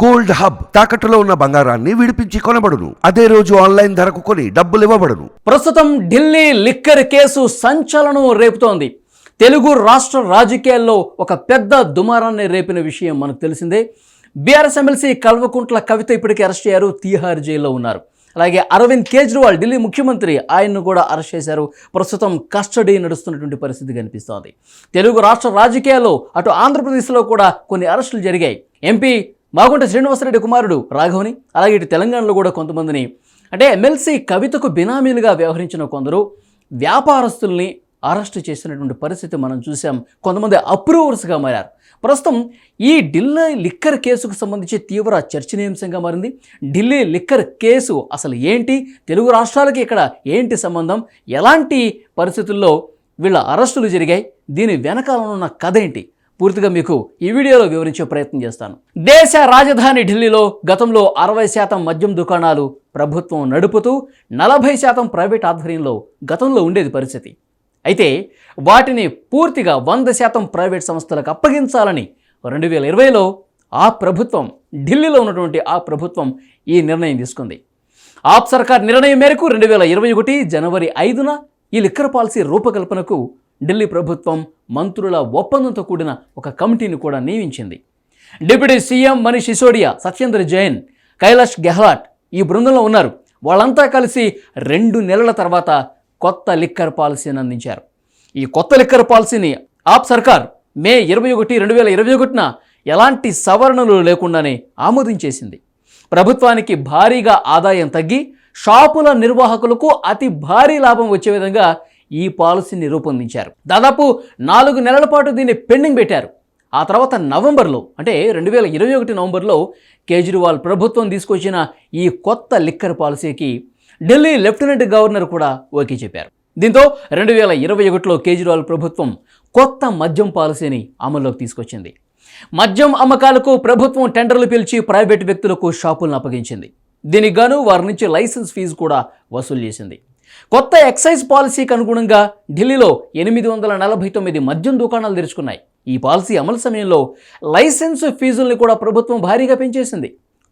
Gold hub తాకట్టులో ఉన్న బంగారాన్ని విడిపించి కొనబడును. అదే రోజు ఆన్లైన్ ధరకు కొని డబ్బులు ఇవ్వబడును. ప్రస్తుతం ఢిల్లీ లిక్కర్ కేసు సంచలనం రేపుతోంది. తెలుగు రాష్ట్ర రాజకీయాల్లో ఒక పెద్ద దుమారాన్ని రేపిన విషయం మనకు తెలిసిందే. బీఆర్ఎస్ ఎమ్మెల్సీ కల్వకుంట్ల కవిత ఇప్పటికే అరెస్ట్ అయ్యారు తీహార్ జైల్లో ఉన్నారు. అలాగే అరవింద్ కేజ్రీవాల్ ఢిల్లీ ముఖ్యమంత్రి ఆయన్ను కూడా అరెస్ట్ చేశారు. ప్రస్తుతం కస్టడీ నడుస్తున్నటువంటి పరిస్థితి కనిపిస్తోంది. తెలుగు రాష్ట్ర రాజకీయాల్లో అటు ఆంధ్రప్రదేశ్లో కూడా కొన్ని అరెస్టులు జరిగాయి. ఎంపీ మాగుంట శ్రీనివాసరెడ్డి కుమారుడు రాఘవని అలాగే ఇటు తెలంగాణలో కూడా కొంతమందిని అంటే ఎమ్మెల్సీ కవితకు బినామీలుగా వ్యవహరించిన కొందరు వ్యాపారస్తుల్ని అరెస్ట్ చేసినటువంటి పరిస్థితి మనం చూసాం. కొంతమంది అప్రూవర్స్గా మారారు. ప్రస్తుతం ఈ ఢిల్లీ లిక్కర్ కేసుకు సంబంధించి తీవ్ర చర్చనీయాంశంగా మారింది. ఢిల్లీ లిక్కర్ కేసు అసలు ఏంటి? తెలుగు రాష్ట్రాలకి ఇక్కడ ఏంటి సంబంధం? ఎలాంటి పరిస్థితుల్లో వీళ్ళ అరెస్టులు జరిగాయి? దీని వెనకాల ఉన్న కథ ఏంటి? పూర్తిగా మీకు ఈ వీడియోలో వివరించే ప్రయత్నం చేస్తాను. దేశ రాజధాని ఢిల్లీలో గతంలో అరవై శాతం మద్యం దుకాణాలు ప్రభుత్వం నడుపుతూ నలభై శాతం ప్రైవేట్ ఆధ్వర్యంలో గతంలో ఉండేది పరిస్థితి. అయితే వాటిని పూర్తిగా వంద శాతం ప్రైవేట్ సంస్థలకు అప్పగించాలని రెండు వేల ఇరవైలో ఆ ప్రభుత్వం ఢిల్లీలో ఉన్నటువంటి ఆ ప్రభుత్వం ఈ నిర్ణయం తీసుకుంది. ఆప్ సర్కార్ నిర్ణయం మేరకు రెండు వేల ఇరవై ఒకటి జనవరి ఐదున ఈ లిక్కర్ పాలసీ రూపకల్పనకు ఢిల్లీ ప్రభుత్వం మంత్రుల ఒప్పందంతో కూడిన ఒక కమిటీని కూడా నియమించింది. డిప్యూటీ సీఎం మనీష్ సిసోడియా సత్యేంద్ర జైన్ కైలాష్ గెహ్లాట్ ఈ బృందంలో ఉన్నారు. వాళ్ళంతా కలిసి రెండు నెలల తర్వాత కొత్త లిక్కర్ పాలసీని అందించారు. ఈ కొత్త లిక్కర్ పాలసీని ఆప్ సర్కార్ మే ఇరవై ఒకటి రెండు వేల ఇరవై ఒకటిన ఎలాంటి సవరణలు లేకుండానే ఆమోదించేసింది. ప్రభుత్వానికి భారీగా ఆదాయం తగ్గి షాపుల నిర్వాహకులకు అతి భారీ లాభం వచ్చే విధంగా ఈ పాలసీని రూపొందించారు. దాదాపు నాలుగు నెలల పాటు దీన్ని పెండింగ్ పెట్టారు. ఆ తర్వాత నవంబర్లో అంటే రెండు వేల ఇరవై ఒకటి నవంబర్లో కేజ్రీవాల్ ప్రభుత్వం తీసుకొచ్చిన ఈ కొత్త లిక్కర్ పాలసీకి ఢిల్లీ లెఫ్టినెంట్ గవర్నర్ కూడా ఓకే చెప్పారు. దీంతో రెండు వేల ఇరవై ఒకటిలో కేజ్రీవాల్ ప్రభుత్వం కొత్త మద్యం పాలసీని అమల్లోకి తీసుకొచ్చింది. మద్యం అమ్మకాలకు ప్రభుత్వం టెండర్లు పిలిచి ప్రైవేటు వ్యక్తులకు షాపులను అప్పగించింది. దీనికి గాను వారి నుంచి లైసెన్స్ ఫీజు కూడా వసూలు చేసింది. కొత్త ఎక్సైజ్ పాలసీకి అనుగుణంగా ఢిల్లీలో ఎనిమిది వందల నలభై తొమ్మిది మద్యం దుకాణాలు తెరుచుకున్నాయి. ఈ పాలసీ అమలు సమయంలో లైసెన్స్ ఫీజుల్ని కూడా ప్రభుత్వం భారీగా పెంచేసింది.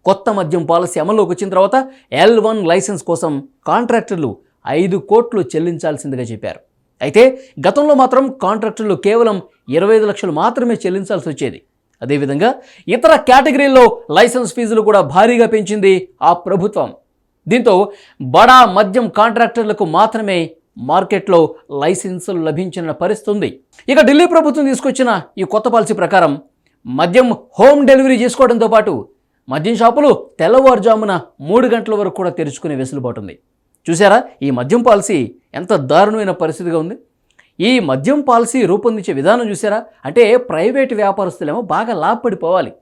కొత్త మద్యం పాలసీ అమల్లోకి వచ్చిన తర్వాత ఎల్ వన్ లైసెన్స్ కోసం కాంట్రాక్టర్లు ఐదు కోట్లు చెల్లించాల్సిందిగా చెప్పారు. అయితే గతంలో మాత్రం కాంట్రాక్టర్లు కేవలం ఇరవై ఐదు లక్షలు మాత్రమే చెల్లించాల్సి వచ్చేది. అదేవిధంగా ఇతర కేటగిరీల్లో లైసెన్స్ ఫీజులు కూడా భారీగా పెంచింది ఆ ప్రభుత్వం. దీంతో బడా మద్యం కాంట్రాక్టర్లకు మాత్రమే మార్కెట్లో లైసెన్సులు లభించిన పరిస్థితి ఉంది ఇక ఢిల్లీ ప్రభుత్వం తీసుకొచ్చిన ఈ కొత్త పాలసీ ప్రకారం మద్యం హోమ్ డెలివరీ చేసుకోవడంతో పాటు మద్యం షాపులు తెల్లవారుజామున మూడు గంటల వరకు కూడా తెరుచుకునే వెసులుబాటు ఉంది. చూసారా ఈ మద్యం పాలసీ ఎంత దారుణమైన పరిస్థితిగా ఉంది. ఈ మద్యం పాలసీ రూపొందించే విధానం చూసారా అంటే ప్రైవేటు వ్యాపారస్తులేమో బాగా లాభపడిపోవాలి.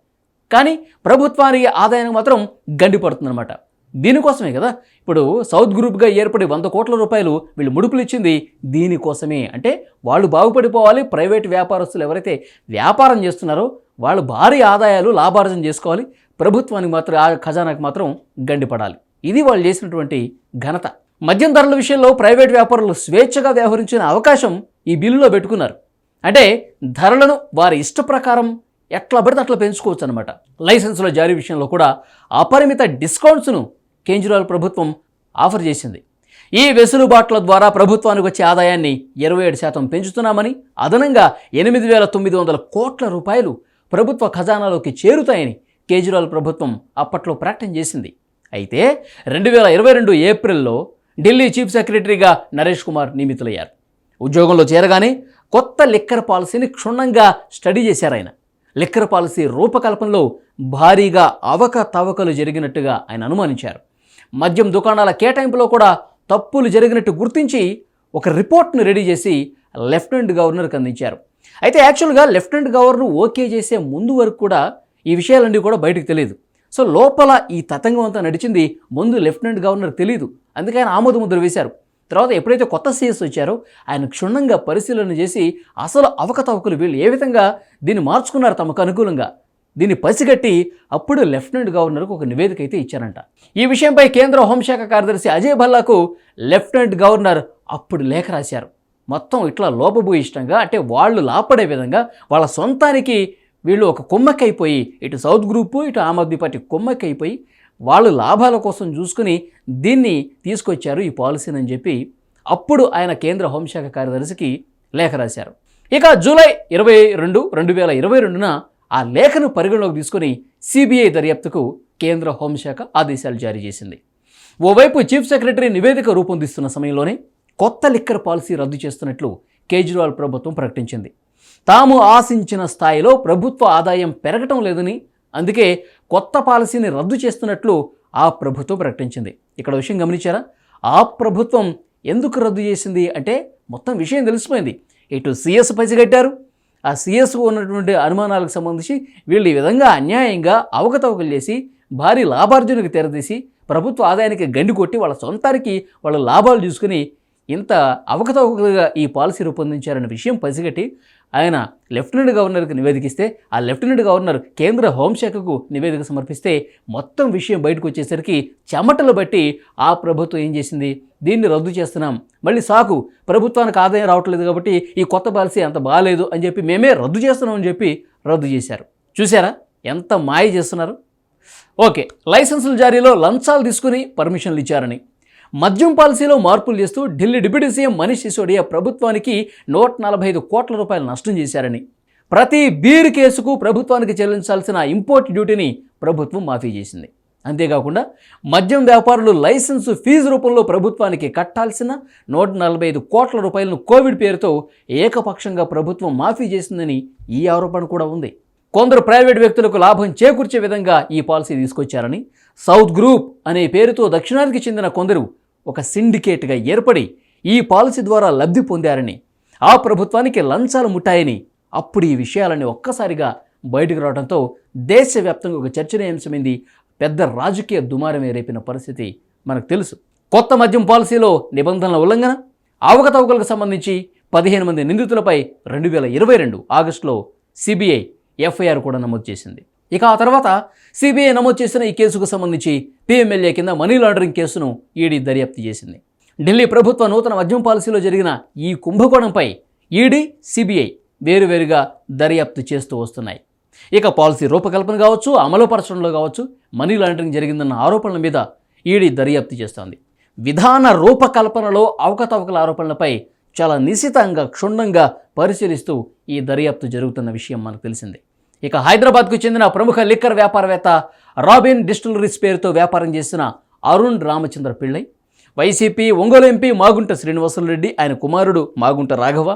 కానీ ప్రభుత్వానికి ఆదాయానికి మాత్రం గండిపడుతుందన్నమాట. దీనికోసమే కదా? ఇప్పుడు సౌత్ గ్రూప్గా ఏర్పడి వంద కోట్ల రూపాయలు వీళ్ళు ముడుపులు ఇచ్చింది దీనికోసమే. అంటే వాళ్ళు బాగుపడిపోవాలి ప్రైవేట్ వ్యాపారస్తులు ఎవరైతే వ్యాపారం చేస్తున్నారో వాళ్ళు భారీ ఆదాయాలు లాభార్జన చేసుకోవాలి ప్రభుత్వానికి మాత్రం ఆ ఖజానాకి మాత్రం గండిపడాలి. ఇది వాళ్ళు చేసినటువంటి ఘనత. మద్యం ధరల విషయంలో ప్రైవేట్ వ్యాపారులు స్వేచ్ఛగా వ్యవహరించిన అవకాశం ఈ బిల్లులో పెట్టుకున్నారు. అంటే ధరలను వారి ఇష్ట ప్రకారం ఎట్లా పడితే అట్లా పెంచుకోవచ్చు అనమాట లైసెన్సుల జారీ విషయంలో కూడా అపరిమిత డిస్కౌంట్స్ను కేజ్రీవాల్ ప్రభుత్వం ఆఫర్ చేసింది. ఈ వెసులుబాట్ల ద్వారా ప్రభుత్వానికి వచ్చే ఆదాయాన్ని ఇరవై ఏడు శాతం పెంచుతున్నామని అదనంగా ఎనిమిది వేల తొమ్మిది వందల కోట్ల రూపాయలు ప్రభుత్వ ఖజానాలోకి చేరుతాయని కేజ్రీవాల్ ప్రభుత్వం అప్పట్లో ప్రకటన చేసింది. అయితే రెండు వేల ఇరవై రెండు ఏప్రిల్లో ఢిల్లీ చీఫ్ సెక్రటరీగా నరేష్ కుమార్ నియమితులయ్యారు. ఉద్యోగంలో చేరగానే కొత్త లిక్కర్ పాలసీని క్షుణ్ణంగా స్టడీ చేశారు ఆయన. లిక్కర్ పాలసీ రూపకల్పనలో భారీగా అవకతవకలు జరిగినట్టుగా ఆయన అనుమానించారు. మద్యం దుకాణాల కేటాయింపులో కూడా తప్పులు జరిగినట్టు గుర్తించి ఒక రిపోర్ట్ను రెడీ చేసి లెఫ్టినెంట్ గవర్నర్కి అందించారు. అయితే యాక్చువల్గా లెఫ్టినెంట్ గవర్నర్ ఓకే చేసే ముందు వరకు కూడా ఈ విషయాలన్నీ కూడా బయటకు తెలియదు. సో లోపల ఈ తతంగం అంతా నడిచింది ముందు లెఫ్టినెంట్ గవర్నర్ తెలియదు అందుకే ఆయన ఆమోద ముద్ర వేశారు. తర్వాత ఎప్పుడైతే కొత్త సీఎస్ వచ్చారో ఆయన క్షుణ్ణంగా పరిశీలన చేసి అసలు అవకతవకలు వీళ్ళు ఏ విధంగా దీన్ని మార్చుకున్నారు తమకు అనుకూలంగా? దీన్ని పసిగట్టి అప్పుడు లెఫ్టినెంట్ గవర్నర్కు ఒక నివేదిక అయితే ఇచ్చారంట. ఈ విషయంపై కేంద్ర హోంశాఖ కార్యదర్శి అజయ్ భల్లాకు లెఫ్టినెంట్ గవర్నర్ అప్పుడు లేఖ రాశారు. మొత్తం ఇట్లా లోపభూయిష్టంగా అంటే వాళ్ళు లాపడే విధంగా వాళ్ళ సొంతానికి వీళ్ళు ఒక కుమ్మక్కైపోయి ఇటు సౌత్ గ్రూపు ఇటు ఆమ్ ఆద్మీ పార్టీ కుమ్మక్కైపోయి వాళ్ళు లాభాల కోసం చూసుకుని దీన్ని తీసుకొచ్చారు ఈ పాలసీని అని చెప్పి అప్పుడు ఆయన కేంద్ర హోంశాఖ కార్యదర్శికి లేఖ రాశారు. ఇక జూలై ఇరవై రెండు రెండు వేల ఇరవై రెండున ఆ లేఖను పరిగణలోకి తీసుకుని సిబిఐ దర్యాప్తుకు కేంద్ర హోంశాఖ ఆదేశాలు జారీ చేసింది. ఓవైపు చీఫ్ సెక్రటరీ నివేదిక రూపొందిస్తున్న సమయంలోనే కొత్త లిక్కర్ పాలసీ రద్దు చేస్తున్నట్లు కేజ్రీవాల్ ప్రభుత్వం ప్రకటించింది. తాము ఆశించిన స్థాయిలో ప్రభుత్వ ఆదాయం పెరగటం లేదని అందుకే కొత్త పాలసీని రద్దు చేస్తున్నట్లు ఆ ప్రభుత్వం ప్రకటించింది. ఇక్కడ విషయం గమనించారా? ఆ ప్రభుత్వం ఎందుకు రద్దు చేసింది అంటే మొత్తం విషయం తెలిసిపోయింది. ఇటు సిఎస్ పసిగట్టారు ఆ సిఎస్కు ఉన్నటువంటి అనుమానాలకు సంబంధించి వీళ్ళు ఈ విధంగా అన్యాయంగా అవకతవకలు చేసి భారీ లాభార్జనకు తెరదీసి ప్రభుత్వ ఆదాయానికి గండి కొట్టి వాళ్ళ సొంతానికి వాళ్ళ లాభాలు చూసుకుని ఇంత అవకతవకలుగా ఈ పాలసీ రూపొందించారన్న విషయం పసిగట్టి ఆయన లెఫ్టినెంట్ గవర్నర్కి నివేదికిస్తే ఆ లెఫ్టినెంట్ గవర్నర్ కేంద్ర హోంశాఖకు నివేదిక సమర్పిస్తే మొత్తం విషయం బయటకు వచ్చేసరికి చెమటలు బట్టి ఆ ప్రభుత్వం ఏం చేసింది? దీన్ని రద్దు చేస్తున్నాం. మళ్ళీ సాకు ప్రభుత్వానికి ఆదాయం రావట్లేదు కాబట్టి ఈ కొత్త పాలసీ అంత బాగాలేదు అని చెప్పి మేమే రద్దు చేస్తున్నాం అని చెప్పి రద్దు చేశారు. చూసారా ఎంత మాయ చేస్తున్నారు? ఓకే లైసెన్సుల జారీలో లంచాలు తీసుకుని పర్మిషన్లు ఇచ్చారని. మద్యం పాలసీలో మార్పులు చేస్తూ ఢిల్లీ డిప్యూటీ సీఎం మనీష్ సిసోడియా ప్రభుత్వానికి నూట నలభై ఐదు కోట్ల రూపాయలు నష్టం చేశారని. ప్రతి బీర్ కేసుకు ప్రభుత్వానికి చెల్లించాల్సిన ఇంపోర్ట్ డ్యూటీని ప్రభుత్వం మాఫీ చేసింది. అంతేకాకుండా మద్యం వ్యాపారులు లైసెన్సు ఫీజు రూపంలో ప్రభుత్వానికి కట్టాల్సిన నూట నలభై ఐదు కోట్ల రూపాయలను కోవిడ్ పేరుతో ఏకపక్షంగా ప్రభుత్వం మాఫీ చేసిందని ఈ ఆరోపణ కూడా ఉంది. కొందరు ప్రైవేట్ వ్యక్తులకు లాభం చేకూర్చే విధంగా ఈ పాలసీ తీసుకొచ్చారని సౌత్ గ్రూప్ అనే పేరుతో దక్షిణానికి చెందిన కొందరు ఒక సిండికేట్గా ఏర్పడి ఈ పాలసీ ద్వారా లబ్ధి పొందారని ఆ ప్రభుత్వానికి లంచాలు ముట్టాయని అప్పుడు ఈ విషయాలన్నీ ఒక్కసారిగా బయటకు రావడంతో దేశవ్యాప్తంగా ఒక చర్చనీయాంశమైంది. పెద్ద రాజకీయ దుమారమే రేపిన పరిస్థితి మనకు తెలుసు. కొత్త మద్యం పాలసీలో నిబంధనల ఉల్లంఘన అవకతవకలకు సంబంధించి పదిహేను మంది నిందితులపై రెండు వేల ఇరవై రెండు ఆగస్టులో సిబిఐ ఎఫ్ఐఆర్ కూడా నమోదు చేసింది. ఇక ఆ తర్వాత సిబిఐ నమోదు చేసిన ఈ కేసుకు సంబంధించి పిఎంఎల్ఏ కింద మనీ లాండరింగ్ కేసును ఈడీ దర్యాప్తు చేసింది. ఢిల్లీ ప్రభుత్వ నూతన మద్యం పాలసీలో జరిగిన ఈ కుంభకోణంపై ఈడీ సిబిఐ వేరువేరుగా దర్యాప్తు చేస్తూ వస్తున్నాయి. ఇక పాలసీ రూపకల్పన కావచ్చు అమలుపరచడంలో కావచ్చు మనీ లాండరింగ్ జరిగిందన్న ఆరోపణల మీద ఈడీ దర్యాప్తు చేస్తోంది. విధాన రూపకల్పనలో అవకతవకల ఆరోపణలపై చాలా నిశితంగా క్షుణ్ణంగా పరిశీలిస్తూ ఈ దర్యాప్తు జరుగుతున్న విషయం మనకు తెలిసింది. ఇక హైదరాబాద్కు చెందిన ప్రముఖ లిక్కర్ వ్యాపారవేత్త రాబిన్ డిస్టిలరీస్ పేరుతో వ్యాపారం చేసిన అరుణ్ రామచంద్ర పిళ్ళై వైసీపీ ఒంగోలు ఎంపీ మాగుంట శ్రీనివాసులరెడ్డి ఆయన కుమారుడు మాగుంట రాఘవ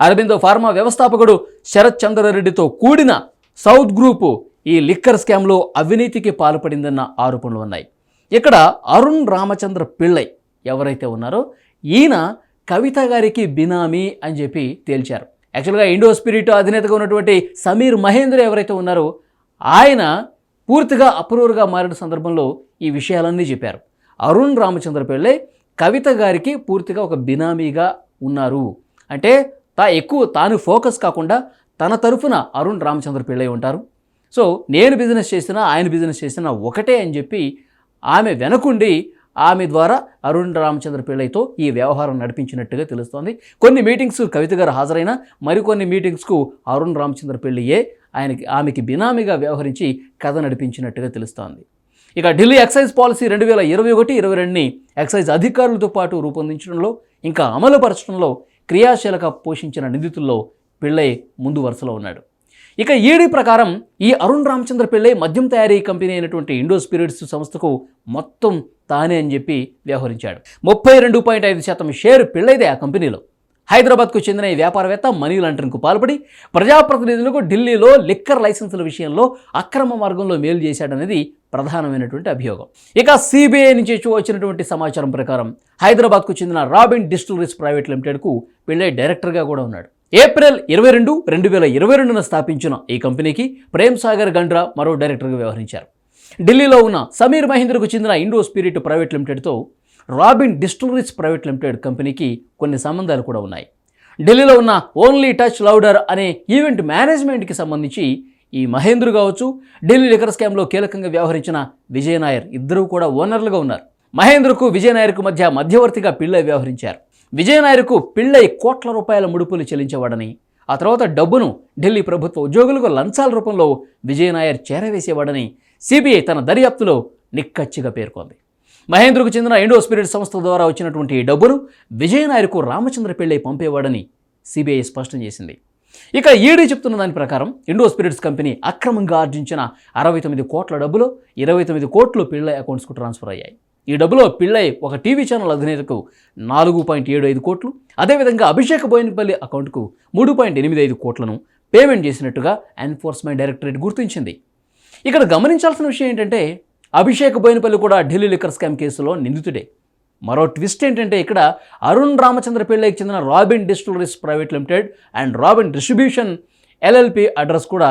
అరబిందో ఫార్మా వ్యవస్థాపకుడు శరత్ చంద్రారెడ్డితో కూడిన సౌత్ గ్రూపు ఈ లిక్కర్ స్కామ్లో అవినీతికి పాల్పడిందన్న ఆరోపణలు ఉన్నాయి. ఇక్కడ అరుణ్ రామచంద్ర పిళ్ళై ఎవరైతే ఉన్నారో ఈయన కవిత గారికి బినామీ అని చెప్పి తేల్చారు. యాక్చువల్గా ఇండో స్పిరిట్ అధినేతగా ఉన్నటువంటి సమీర్ మహేంద్ర ఎవరైతే ఉన్నారో ఆయన పూర్తిగా అప్రూవర్గా మారిన సందర్భంలో ఈ విషయాలన్నీ చెప్పారు. అరుణ్ రామచంద్ర పిళ్ళై కవిత గారికి పూర్తిగా ఒక బినామీగా ఉన్నారు. అంటే తా ఎక్కువ తాను ఫోకస్ కాకుండా తన తరఫున అరుణ్ రామచంద్ర పిళ్ళై ఉంటారు. సో నేను బిజినెస్ చేసినా ఆయన బిజినెస్ చేసినా ఒకటే అని చెప్పి ఆమె వెనకుండి ఆమె ద్వారా అరుణ్ రామచంద్ర పిళ్ళైతో ఈ వ్యవహారం నడిపించినట్టుగా తెలుస్తోంది. కొన్ని మీటింగ్స్ కవిత గారు హాజరైన మరికొన్ని మీటింగ్స్కు అరుణ్ రామచంద్ర పిళ్ళియే ఆయనకి ఆమెకి బినామీగా వ్యవహరించి కథ నడిపించినట్టుగా తెలుస్తోంది. ఇక ఢిల్లీ ఎక్సైజ్ పాలసీ రెండు వేల ఇరవై ఒకటి ఇరవై రెండుని ఎక్సైజ్ అధికారులతో పాటు రూపొందించడంలో ఇంకా అమలుపరచడంలో క్రియాశీలక పోషించిన నిందితుల్లో పిళ్ళై ముందు వరుసలో ఉన్నాడు. ఇక ఈడీ ప్రకారం ఈ అరుణ్ రామచంద్ర పిళ్ళై మద్యం తయారీ కంపెనీ అయినటువంటి ఇండో స్పిరిట్స్ సంస్థకు మొత్తం తానే అని చెప్పి వ్యవహరించాడు. ముప్పై రెండు పాయింట్ ఐదు శాతం షేర్ పిళ్ళైదే ఆ కంపెనీలో. హైదరాబాద్కు చెందిన ఈ వ్యాపారవేత్త మనీ లాండరింగ్కు పాల్పడి ప్రజాప్రతినిధులకు ఢిల్లీలో లిక్కర్ లైసెన్సుల విషయంలో అక్రమ మార్గంలో మేలు చేశాడనేది ప్రధానమైనటువంటి అభియోగం. ఇక సిబిఐ నుంచి వచ్చినటువంటి సమాచారం ప్రకారం హైదరాబాద్కు చెందిన రాబిన్ డిస్టిలరీస్ ప్రైవేట్ లిమిటెడ్కు పిళ్ళై డైరెక్టర్గా కూడా ఉన్నాడు. ఏప్రిల్ ఇరవై రెండు రెండు వేల ఇరవై రెండున స్థాపించిన ఈ కంపెనీకి ప్రేమ్ సాగర్ గండ్రా మరో డైరెక్టర్గా వ్యవహరించారు. ఢిల్లీలో ఉన్న సమీర్ మహేంద్రకు చెందిన ఇండో స్పిరిట్ ప్రైవేట్ లిమిటెడ్తో రాబిన్ డిస్టిలరీస్ ప్రైవేట్ లిమిటెడ్ కంపెనీకి కొన్ని సంబంధాలు కూడా ఉన్నాయి. ఢిల్లీలో ఉన్న ఓన్లీ టచ్ లౌడర్ అనే ఈవెంట్ మేనేజ్మెంట్కి సంబంధించి ఈ మహేంద్ర కావచ్చు ఢిల్లీ లిక్కర్ స్కామ్లో కీలకంగా వ్యవహరించిన విజయ్ నాయర్ ఇద్దరూ కూడా ఓనర్లుగా ఉన్నారు. మహేంద్రకు విజయ్ నాయర్కు మధ్య మధ్యవర్తిగా పిళ్ళై వ్యవహరించారు. విజయ్ పిళ్ళై కోట్ల రూపాయల ముడుపులు చెల్లించేవాడని ఆ తర్వాత డబ్బును ఢిల్లీ ప్రభుత్వ ఉద్యోగులకు లంచాల రూపంలో విజయనాయర్ చేరవేసేవాడని సిబిఐ తన దర్యాప్తులో నిక్కచ్చిగా పేర్కొంది. మహేంద్రకు చెందిన ఇండో స్పిరిట్ సంస్థ ద్వారా వచ్చినటువంటి డబ్బును విజయనాయర్కు రామచంద్ర పిళ్ళై పంపేవాడని సిబిఐ స్పష్టం చేసింది. ఇక ఈడీ చెప్తున్న దాని ప్రకారం ఇండో స్పిరిట్స్ కంపెనీ అక్రమంగా ఆర్జించిన అరవై తొమ్మిది కోట్ల డబ్బులో ఇరవై తొమ్మిది కోట్లు పిళ్ళై అకౌంట్స్కు ట్రాన్స్ఫర్ అయ్యాయి. ఈ డబ్బులో పిళ్ళై ఒక టీవీ ఛానల్ అధినేతకు నాలుగు పాయింట్ ఏడు ఐదు కోట్లు అదేవిధంగా అభిషేక్ బోయినపల్లి అకౌంట్కు మూడు పాయింట్ ఎనిమిది ఐదు కోట్లను పేమెంట్ చేసినట్టుగా ఎన్ఫోర్స్మెంట్ డైరెక్టరేట్ గుర్తించింది. ఇక్కడ గమనించాల్సిన విషయం ఏంటంటే అభిషేక్ బోయినపల్లి కూడా ఢిల్లీ లిక్కర్ స్కామ్ కేసులో నిందితుడే. మరో ట్విస్ట్ ఏంటంటే ఇక్కడ అరుణ్ రామచంద్ర పిళ్ళైకి చెందిన Robin distilleries private limited and Robin distribution LLP address కూడా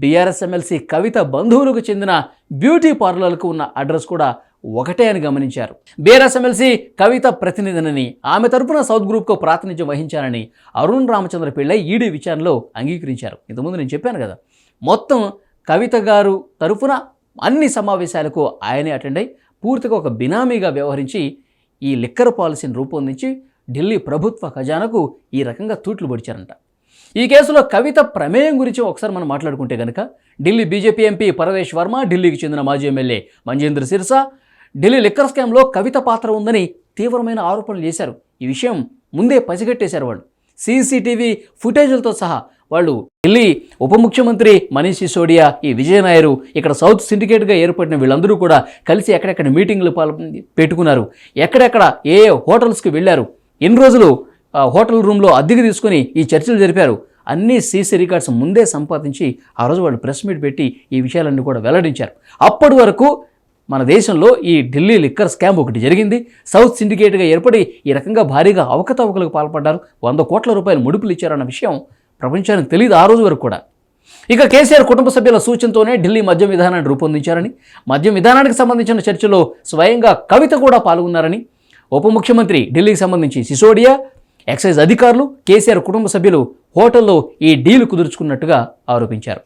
బీఆర్ఎస్ ఎమ్మెల్సీ కవిత బంధువులకు చెందిన బ్యూటీ పార్లర్లకు ఉన్న అడ్రస్ కూడా ఒకటే అని గమనించారు. బీఆర్ఎస్ ఎమ్మెల్సీ కవిత ప్రతినిధినని ఆమె తరపున సౌత్ గ్రూప్కు ప్రాతినిధ్యం వహించారని అరుణ్ రామచంద్ర పిళ్ళై ఈడీ విచారణలో అంగీకరించారు. ఇంతకుముందు నేను చెప్పాను కదా మొత్తం కవిత గారు తరపున అన్ని సమావేశాలకు ఆయనే అటెండ్ అయి పూర్తిగా ఒక బినామీగా వ్యవహరించి ఈ లిక్కర్ పాలసీని రూపొందించి ఢిల్లీ ప్రభుత్వ ఖజానాకు ఈ రకంగా తూట్లు పొడిచారంట. ఈ కేసులో కవిత ప్రమేయం గురించి ఒకసారి మనం మాట్లాడుకుంటే కనుక ఢిల్లీ బీజేపీ ఎంపీ పరవేష్ వర్మ ఢిల్లీకి చెందిన మాజీ ఎమ్మెల్యే మంజేంద్ర సిర్సా ఢిల్లీ లిక్కర్ స్కామ్లో కవిత పాత్ర ఉందని తీవ్రమైన ఆరోపణలు చేశారు. ఈ విషయం ముందే పసిగట్టేశారు వాళ్ళు. సీసీటీవీ ఫుటేజ్లతో సహా వాళ్ళు ఢిల్లీ ఉప ముఖ్యమంత్రి మనీష్ సిసోడియా ఈ విజయ నాయరు ఇక్కడ సౌత్ సిండికేట్గా ఏర్పడిన వీళ్ళందరూ కూడా కలిసి ఎక్కడెక్కడ మీటింగ్లు పాల్ పెట్టుకున్నారు. ఎక్కడెక్కడ ఏ ఏ హోటల్స్కి వెళ్ళారు. ఎన్ని రోజులు హోటల్ రూమ్లో అద్దెకి తీసుకొని ఈ చర్చలు జరిపారు. అన్ని సీసీ రికార్డ్స్ ముందే సంపాదించి ఆ రోజు వాళ్ళు ప్రెస్ మీట్ పెట్టి ఈ విషయాలన్నీ కూడా వెల్లడించారు. అప్పటి వరకు మన దేశంలో ఈ ఢిల్లీ లిక్కర్ స్కామ్ ఒకటి జరిగింది. సౌత్ సిండికేట్గా ఏర్పడి ఈ రకంగా భారీగా అవకతవకలకు పాల్పడ్డారు. వంద కోట్ల రూపాయలు ముడుపులు ఇచ్చారన్న విషయం ప్రపంచానికి తెలియదు ఆ రోజు వరకు కూడా. ఇక కేసీఆర్ కుటుంబ సభ్యుల సూచనతోనే ఢిల్లీ మద్యం విధానాన్ని రూపొందించారని మద్యం విధానానికి సంబంధించిన చర్చలో స్వయంగా కవిత కూడా పాల్గొన్నారని ఉప ముఖ్యమంత్రి ఢిల్లీకి సంబంధించి సిసోడియా ఎక్సైజ్ అధికారులు కేసీఆర్ కుటుంబ సభ్యులు హోటల్లో ఈ డీల్ కుదుర్చుకున్నట్టుగా ఆరోపించారు.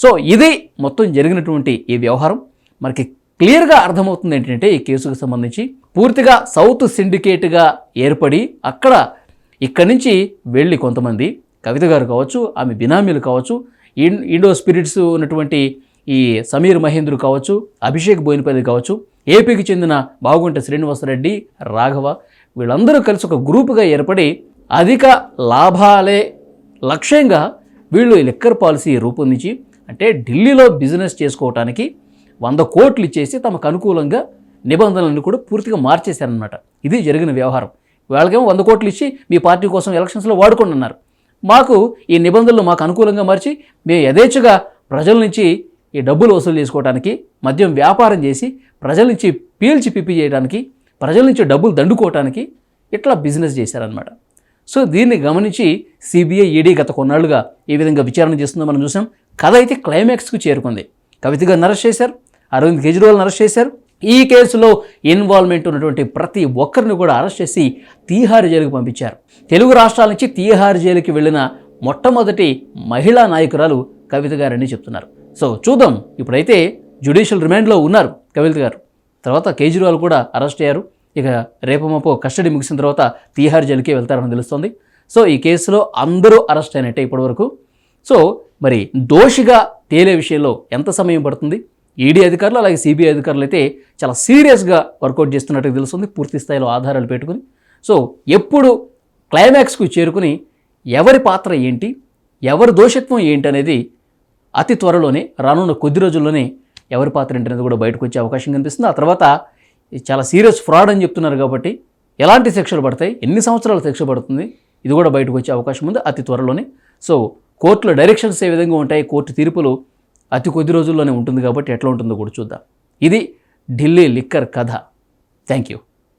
సో ఇది మొత్తం జరిగినటువంటి ఈ వ్యవహారం. మనకి క్లియర్గా అర్థమవుతుంది ఏంటంటే ఈ కేసుకు సంబంధించి పూర్తిగా సౌత్ సిండికేట్గా ఏర్పడి అక్కడ ఇక్కడి నుంచి వెళ్ళి కొంతమంది కవిత గారు కావచ్చు ఆమె బినామీలు కావచ్చు ఇన్- ఇండో స్పిరిట్స్ ఉన్నటువంటి ఈ సమీర్ మహేంద్రు కావచ్చు అభిషేక్ బోయినపల్లి కావచ్చు ఏపీకి చెందిన బాగుంట శ్రీనివాసరెడ్డి రాఘవ వీళ్ళందరూ కలిసి ఒక గ్రూపుగా ఏర్పడి అధిక లాభాలే లక్ష్యంగా వీళ్ళు ఈ లిక్కర్ పాలసీ రూపొందించి అంటే ఢిల్లీలో బిజినెస్ చేసుకోవటానికి వంద కోట్లు ఇచ్చేసి తమకు అనుకూలంగా నిబంధనలను కూడా పూర్తిగా మార్చేశారనమాట ఇది జరిగిన వ్యవహారం. వాళ్ళకేమో వంద కోట్లు ఇచ్చి మీ పార్టీ కోసం ఎలక్షన్స్లో వాడుకోండి అన్నారు. మాకు ఈ నిబంధనలు మాకు అనుకూలంగా మార్చి మేము యథేచ్ఛగా ప్రజల నుంచి ఈ డబ్బులు వసూలు చేసుకోవడానికి మద్యం వ్యాపారం చేసి ప్రజల నుంచి పీల్చి పిప్పి చేయడానికి ప్రజల నుంచి డబ్బులు దండుకోవటానికి ఇట్లా బిజినెస్ చేశారనమాట సో దీన్ని గమనించి సిబిఐ ఈడీ గత కొన్నాళ్ళుగా ఈ విధంగా విచారణ చేస్తుందో మనం చూసాం. కథ అయితే క్లైమాక్స్కు చేరుకుంది. కవిత గారిని అరెస్ట్ చేశారు. అరవింద్ కేజ్రీవాల్ని అరెస్ట్ చేశారు. ఈ కేసులో ఇన్వాల్వ్మెంట్ ఉన్నటువంటి ప్రతి ఒక్కరిని కూడా అరెస్ట్ చేసి తీహార్ జైలుకు పంపించారు. తెలుగు రాష్ట్రాల నుంచి తీహార్ జైలుకి వెళ్ళిన మొట్టమొదటి మహిళా నాయకురాలు కవిత గారని చెప్తున్నారు. సో చూద్దాం. ఇప్పుడైతే జ్యుడిషియల్ రిమాండ్లో ఉన్నారు కవిత గారు. తర్వాత కేజ్రీవాల్ కూడా అరెస్ట్ అయ్యారు. ఇక రేపమాపో కస్టడీ ముగిసిన తర్వాత తీహార్ జైలుకే వెళ్తారని తెలుస్తోంది. సో ఈ కేసులో అందరూ అరెస్ట్ అయినట్టే ఇప్పటివరకు. సో మరి దోషిగా తేలే విషయంలో ఎంత సమయం పడుతుంది? ఈడీ అధికారులు అలాగే సిబిఐ అధికారులు అయితే చాలా సీరియస్గా వర్కౌట్ చేస్తున్నట్టు తెలుస్తుంది. పూర్తి స్థాయిలో ఆధారాలు పెట్టుకుని. సో ఎప్పుడు క్లైమాక్స్కు చేరుకుని ఎవరి పాత్ర ఏంటి ఎవరి దోషత్వం ఏంటి అనేది అతి త్వరలోనే రానున్న కొద్ది రోజుల్లోనే ఎవరి పాత్ర ఏంటి అనేది కూడా బయటకు వచ్చే అవకాశం కనిపిస్తుంది. ఆ తర్వాత చాలా సీరియస్ ఫ్రాడ్ అని చెప్తున్నారు కాబట్టి ఎలాంటి శిక్షలు పడతాయి ఎన్ని సంవత్సరాల శిక్ష పడుతుంది ఇది కూడా బయటకు వచ్చే అవకాశం ఉంది అతి త్వరలోనే. సో కోర్టులో డైరెక్షన్స్ ఏ విధంగా ఉంటాయి కోర్టు తీర్పులు అతి కొద్ది రోజుల్లోనే ఉంటుంది కాబట్టి ఎట్లా ఉంటుందో కూడా చూద్దాం. ఇది ఢిల్లీ లిక్కర్ కథ. Thank you